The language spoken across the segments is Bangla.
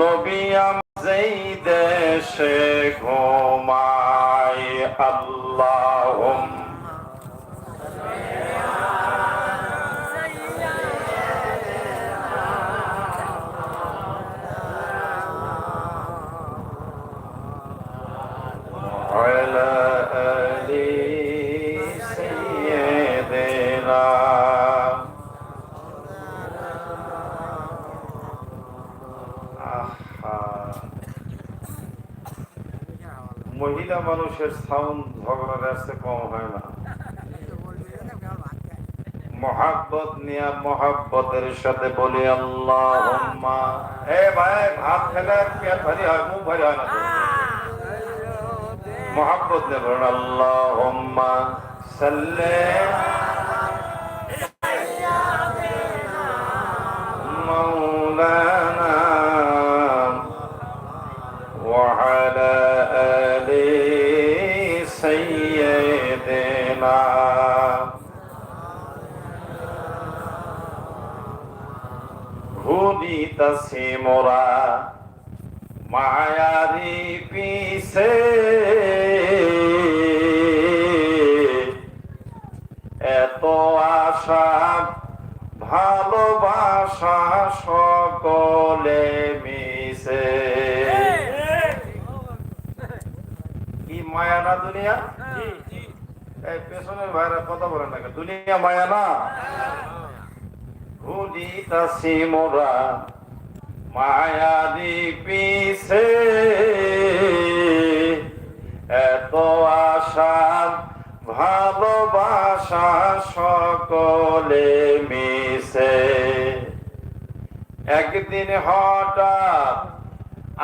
নবী যেই দেশে ঘুমায় আল্লাহ। মহিলা মানুষের সাউন্ড ঝগড়ার আসতে কম হয় না মহাব্বত নিয়া মহাব্বতের সাথে বলি আল্লাহ এ ভাই, ভাত খেলে পেট ভারী হয়, মুখ ভারী হয় না। মহাব্বত নিয়ে বলুন আল্লাহ সাল্লে ঘুরিতাছি মোরা মায়ারি পিছে এত আশা ভালোবাসা সকলে মিশে কি মায়া না দুনিয়া? এই পেছনের ভাইরা কথা বলেন না? দুনিয়া মায়া না? ঘুরিতাছি মোরা মায়ারি পিছে এত আশা, ভালোবাসা সকলে মিশে। একদিন হঠাৎ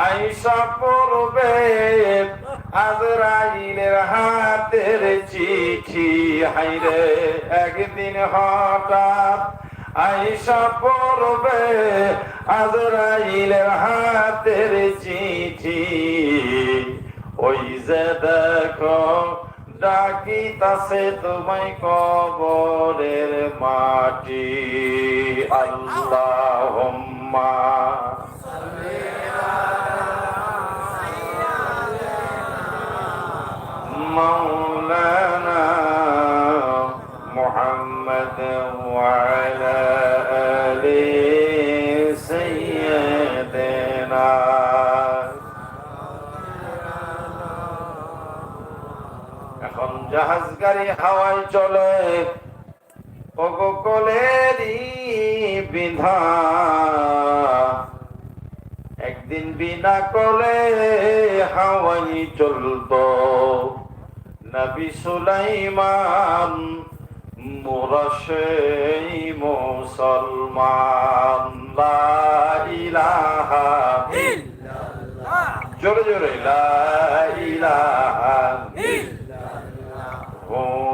আইসা পড়বে, আজরাইলের হাতের চিঠি হাইরে একদিন হঠাৎ আইসা পড়বে আজরাইলের হাতের চিঠি। ওই যে দেখো ডাকিতাছে তোমায় কবরের মাটি। আল্লাহ জাহাজ গাড়ি হাওয়ায় চলে। কলেরই বিধা। একদিন বিনা কলে হাওয়াই চলতো। নবী সুলাইমান মোরা সেই মুসলমান। লা ইলাহা জোরে জোরে। লা ইলাহা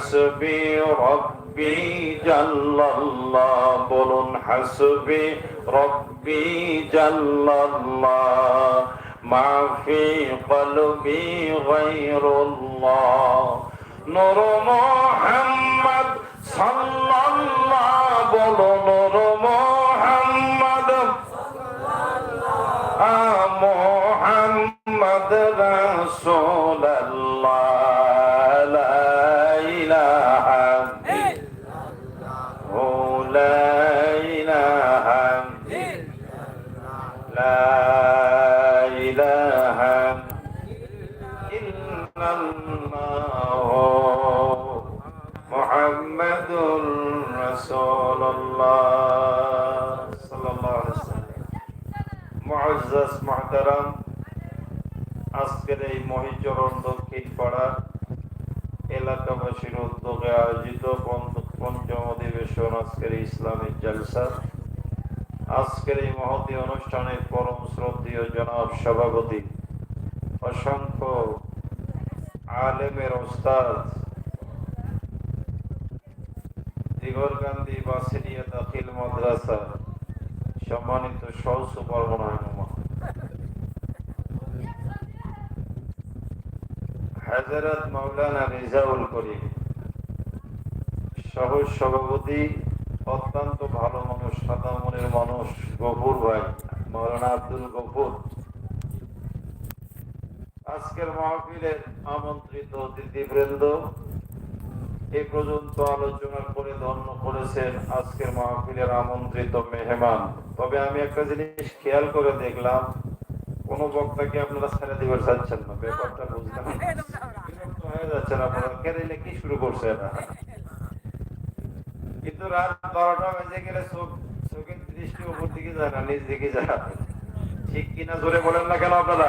হাসবি রব্বি জাল্লাল্লাহ বলুন হাসবি রব্বি জাল্লাল্লাহ মা ফি কলবি গায়রুল্লাহ নূর মুহাম্মদ মুহাম্মাদুর রাসূলুল্লাহ আজকের এই মহিচরণ দক্ষিণ পাড়া এলাকাবাসীর উদ্যোগে আয়োজিত পঞ্চ- পঞ্চম অধিবেশন আজকের ইসলামিক জলসা আজকের এই মহতী অনুষ্ঠানের পরম শ্রদ্ধীয় জনাব সভাপতি অসংখ্য আলেমের ওস্তাদ। দিগরকান্দি বাসিনিয়া দাখিল মাদ্রাসা। সম্মানিত সহ সুপারমনায়মা হাজারাত মাওলানা রিজাউল করিম সহ সভাপতি, অত্যন্ত ভালো মানুষ, সাদা মনের মানুষ, গফুর ভাই মৌলানা আব্দুল গফুর। আজকের মাহফিলের আমন্ত্রিত অতিথিবৃন্দ এই পর্যন্ত আলোচনা করে ধন্য করেছেন আজকের মাহফিলের আমন্ত্রিত মেহমান। তবে আমি একটা জিনিস খেয়াল করে দেখলাম, কোন বক্তাকে আপনারা ছেড়ে দিবার চাচ্ছেন না? ব্যাপারটা যাচ্ছেন আপনারা, কি শুরু কিন্তু রাত বারোটা বেজে গেলে চোখ, চোখের দৃষ্টি উপর দিকে যায় না, নিচ দিকে যায় ঠিক কিনা জোরে বলেন না কেন আপনারা?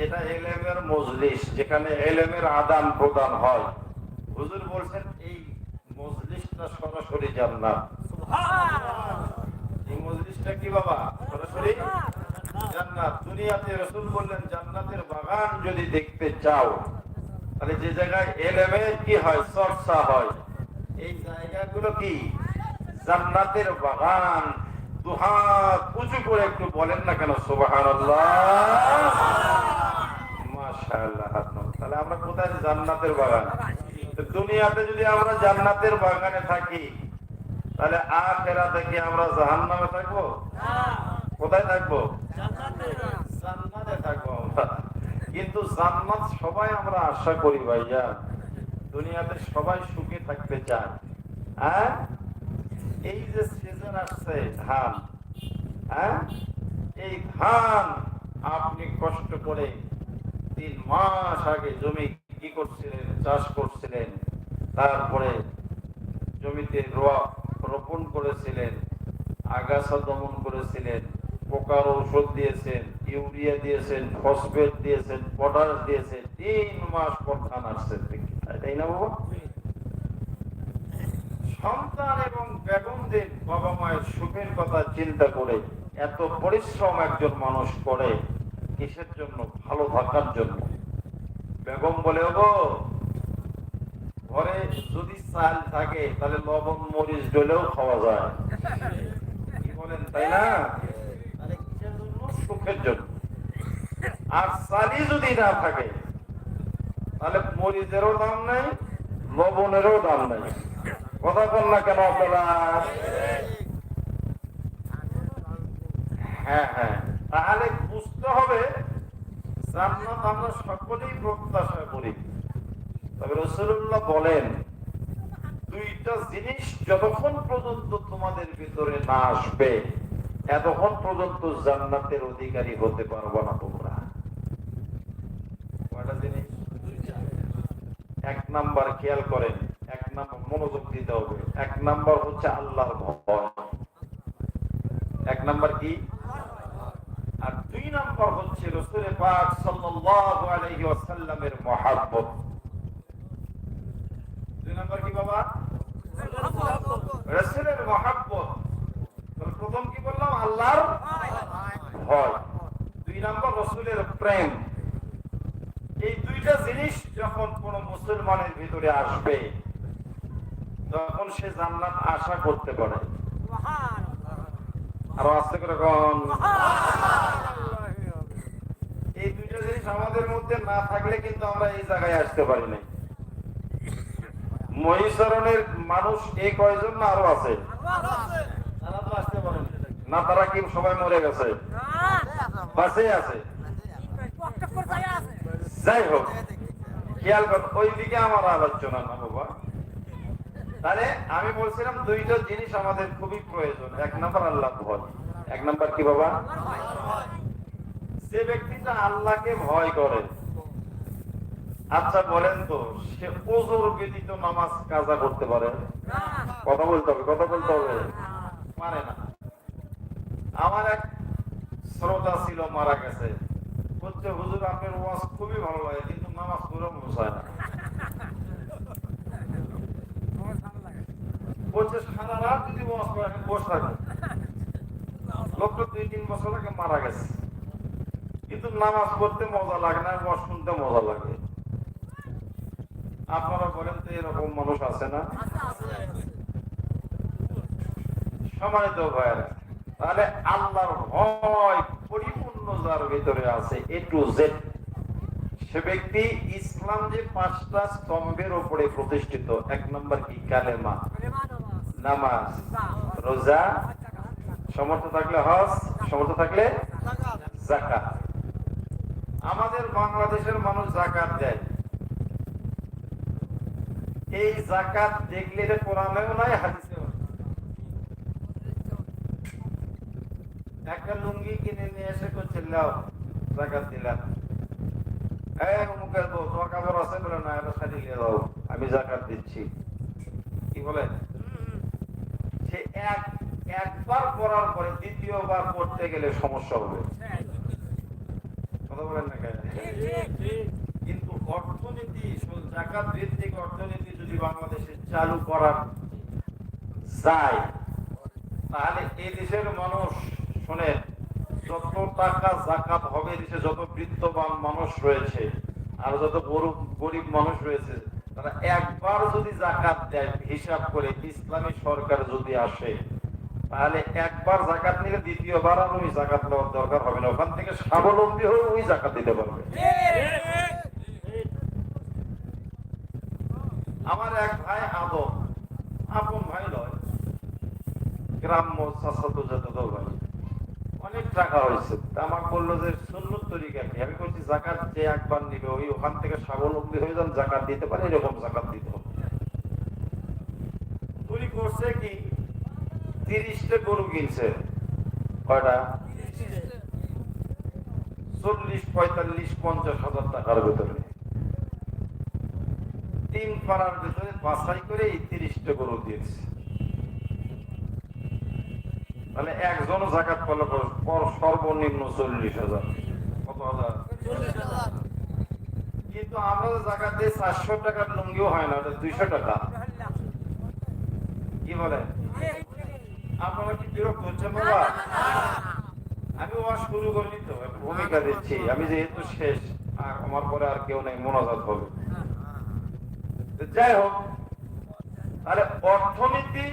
যেটা এলেমের মজলিস যেখানে এলেমের আদান প্রদান হয়। হুজুর বলছেন এই মজলিসটা সরাসরি জান্নাত। এই মজলিসটা কি বাবা? সরাসরি জান্নাত। দুনিয়াতে রসুল বললেন জান্নাতের বাগান যদি দেখতে চাও তাহলে যে জায়গায় এলেমের কি হয়? চর্চা হয়। এই জায়গাগুলো কি? জান্নাতের বাগান। দুহাত উঁচু করে একটু বলেন না কেন? সুবহানাল্লাহ। আমরা কোথায় জান্নাতের বাগান। দুনিয়াতে যদি আমরা জান্নাতের বাগানে থাকি, তাহলে আখেরাতে কি আমরা থাকব? কোথায় থাকব? জান্নাতে থাকব। কিন্তু জান্নাত সবাই আমরা আশা করি ভাইয়া। দুনিয়াতে সবাই সুখে থাকতে চায়। হ্যাঁ? এই যে সিজন আসছে, ধান। হ্যাঁ? এই ধান আপনি কষ্ট করে তিন মাস আগে জমি কি করছিলেন, চাষ করছিলেন, তারপরে জমিতে রোয়া রোপণ করেছিলেন, আগাছা দমন করেছিলেন, পোকার ঔষধ দিয়েছেন, ইউরিয়া দিয়েছেন, ফসফেট দিয়েছেন, পটাশ দিয়েছেন, তিন মাস পর ধান আসছে। তাই না বাবা? সন্তান এবং বেগমদের বাবা মায়ের সুখের কথা চিন্তা করে, এত পরিশ্রম একজন মানুষ করে কিসের জন্য? ভালো থাকার জন্য। বেগম বলে গো ঘরে যদি চাল থাকে, তাহলে লবণ, মরিচ ডলেও খাওয়া যায়। কি বলেন, তাই না? সুখের জন্য। আর চালই যদি না থাকে, তাহলে মরিচেরও দাম নাই, লবণেরও দাম নাই। কথা বল না কেন আপনারা? হ্যাঁ হ্যাঁ। তাহলে হবে, জান্নাত আমরা সকলেই প্রত্যাশা করি। তবে রসুল্লাহ বলেন, দুইটা জিনিস যতক্ষণ পর্যন্ত তোমাদের ভিতরে না আসবে, এতক্ষণ পর্যন্ত জান্নাতের অধিকারী হতে পারব না তোমরা। এক নাম্বার খেয়াল করেন, এক নাম্বার মনোযোগ দিতে হবে। এক নাম্বার হচ্ছে আল্লাহর ভয়। এক নাম্বার কি? নাম্বার হচ্ছে রসুল পাক সাল্লাল্লাহু আলাইহি ওয়াসাল্লামের মহাব্বত। দুই নাম্বার কি বাবা? রসুলের মহাব্বত। প্রথম কি বললাম? আল্লাহর ভয়। দুই নাম্বার রসুলের প্রেম। এই দুইটা জিনিস যখন কোন মুসলমানের ভিতরে আসবে, তখন সে জান্নাত আশা করতে পারে। আরও আস্তে করে কন আমাদের মধ্যে না থাকলে কিন্তু আমরা এই জায়গায় আসতে পারি নাই। মহিষরণের মানুষ এই কয়জন না আরও আছে? তারা তো আসতে পারেন না তারা কি সবাই মরে গেছে? বাসে আছে। যাই হোক খেয়াল কর ওই দিকে আমার আলোচনা না বাবা। তাহলে আমি বলছিলাম দুইটা জিনিস আমাদের খুবই প্রয়োজন। এক নম্বর আল্লাহ ভয়। এক নাম্বার কি বাবা? যে ব্যক্তিটা আল্লাহকে ভয় করে আচ্ছা বলেন তো, সে ওজোর ব্যতীত নামাজ কাজা করতে পারে? কথা বলতে হবে, কথা বলতে হবে। মানে না। আমার এক শ্রোতা ছিল, মারা গেছে। বলছে, হুজুর, আপনার ওয়াজ খুবই ভালো লাগে, কিন্তু নামাজ পুরো বোঝায় না। বলছে, সারা রাত যদি ওয়াজ করে বসে থাকব। লোকটা দুই তিন বছর আগে মারা গেছে। নামাজ পড়তে মজা লাগে না ওয়াজ শুনতে মজা লাগে। আপনারা বলেন তো এরকম মানুষ আছে না? সম্মানিত ভাইয়েরা তাহলে আল্লাহর ভয় পরিপূর্ণ যার ভিতরে আছে এ টু জেড সে ব্যক্তি ইসলাম যে পাঁচটা স্তম্ভের উপরে প্রতিষ্ঠিত এক নম্বর কি? কালেমা। নামাজ। রোজা। সমর্থ থাকলে হজ সমর্থ থাকলে জাকাত। আমাদের বাংলাদেশের মানুষ জাকাত দেয়। এই জাকাত দেখলে এটা কোরআনেও নাই, হাদিসেও একটা লুঙ্গি কিনে নিয়ে এসে করছে লাও, জাকাত দিলাম। আমি জাকাত দিচ্ছি। কি বলে? সে এক, একবার করার পরে দ্বিতীয়বার করতে গেলে সমস্যা হবে। কথা বলেন না কেন? কিন্তু অর্থনীতি জাকাত ভিত্তিক অর্থনীতি যদি বাংলাদেশে চালু করা যায় তাহলে এই দেশের মানুষ শুনে যত টাকা জাকাত হবে দেশে যত বৃত্তবান মানুষ রয়েছে আর যত গরিব গরিব মানুষ রয়েছে তারা একবার যদি জাকাত দেয় হিসাব করে ইসলামী সরকার যদি আসে তাহলে একবার জাকাত নিলে দ্বিতীয়বার আর ওই জাকাত নেওয়ার দরকার হবে না। ওখান থেকে স্বাবলম্বী হয়ে ওই জাকাত দিতে পারবে। আমার এক ভাই আদম, আপন ভাই নয় গ্রাম্য চাষাত যত ভাই। অনেক টাকা হয়েছে। তা আমাকে বলল যে সুন্নত তরিকা কি আমি বলছি জাকাত যে একবার নিবে, ওই ওখান থেকে স্বাবলম্বী হয়ে যান। জাকাত দিতে পারে, এরকম জাকাত দিতে হবে। উনি করছে কি? তিরিশটা গরু কিনছে। কয়টা? চল্লিশ, পঁয়তাল্লিশ, পঞ্চাশ হাজার টাকার ভেতরে। তিন পাড়ার ভেতরে বাছাই করে এই তিরিশটা গরু দিয়েছে। তাহলে একজন জাকাত পেল পর সর্বনিম্ন চল্লিশ হাজার। কত হাজার? কিন্তু আমরা জাকাত দিয়ে চারশো টাকার লুঙ্গিও হয় না, ওটা দুইশো টাকা। কি বলে? আপনারা কি বিরক্ত হচ্ছেন বাবা আমি ওয়াশ শুরু করিনি তো ভূমিকা দিচ্ছি। আমি যেহেতু শেষ আর আমার পরে আর কেউ নেই মোনাজাত হবে। তো যাই হোক তাহলে অর্থনীতি